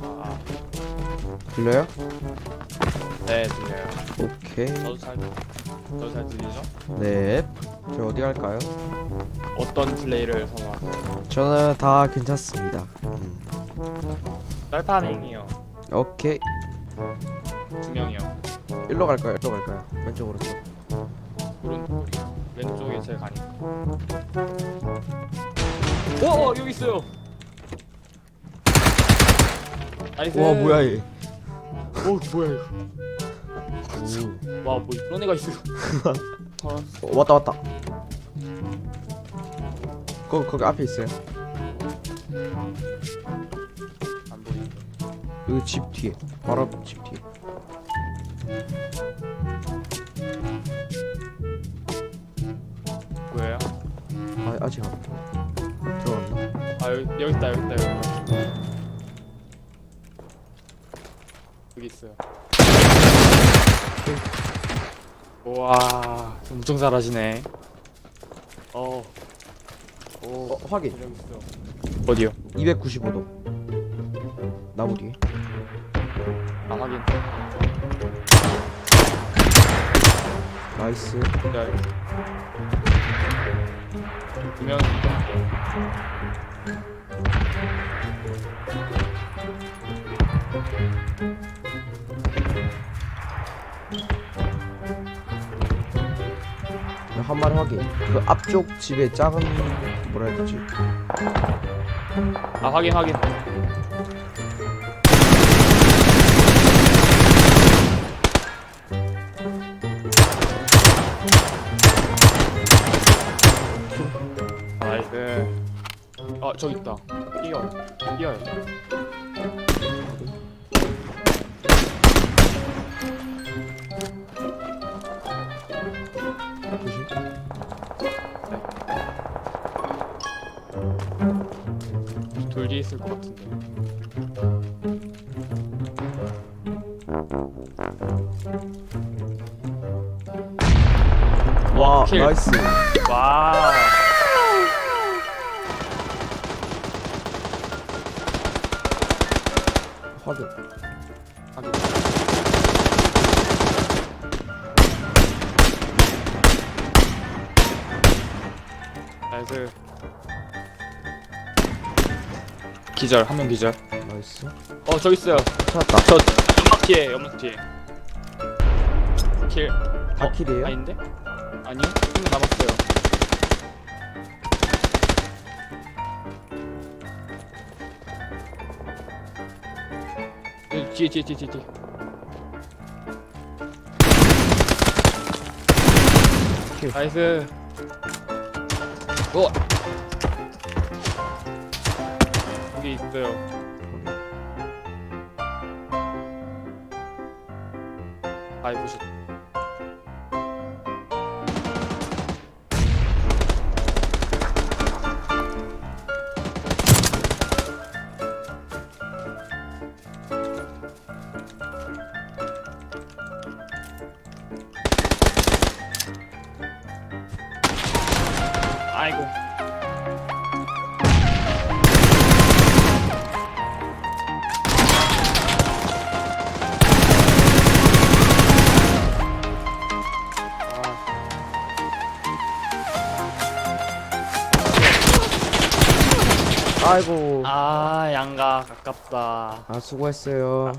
아, 들려요? 네 들려요. 오케이. 저도 잘 저도 잘 들리죠? 네. 저 어디 갈까요? 어떤 플레이를 선호하세요? 저는 다 괜찮습니다. 음. 썰파밍이요. 오케이. 두 명이요. 일로 갈까요? 일로 갈까요? 왼쪽으로 쪽. 오른쪽이 왼쪽에 제일 가니까. 오, 어, 여기 있어요. 나이스. 와, 뭐야 얘. 오, 뭐야 이거. 오. 와, 뭐 그런 애가 있어. 어, 어, 왔다 왔다. 거기 거기 앞에 있어요. 안 보이는데. 여기 집 뒤에. 바로 앞집 뒤에. 뭐예요? 아 아직 안 들어갔나? 아 여기, 여기 있다 여기 있다 여기 있다. 여기 있어요. 우와 엄청 잘하시네. 어. 오. 어 확인. 여기 있어. 어디요? 295도. 나무 뒤에. 아 확인. 나이스. 야. 두명 한 마리 확인. 그 앞쪽 집에 작은 뭐라 해야 되지? 아 확인 확인. 나이스. 아 저기 있다. 뛰어. 뛰어요. 돌 뒤에 있을 것 같은데. 와 킬. 나이스. 와. 확인. 확인. 나이스. 기절 한 명 기절. 나이스. 어 저기 있어요. 찾았다. 저 연막 뒤에 연막 뒤에. 킬. 다 어, 킬이에요? 아닌데? 아니요. 한명 남았어요. 여기 뒤에 뒤에 뒤에 뒤에. 뒤에. 킬. 나이스. 오. 여기 있어요. 아이고 씨. 아이고. 아이고. 아 양각 아깝다. 아 수고했어요.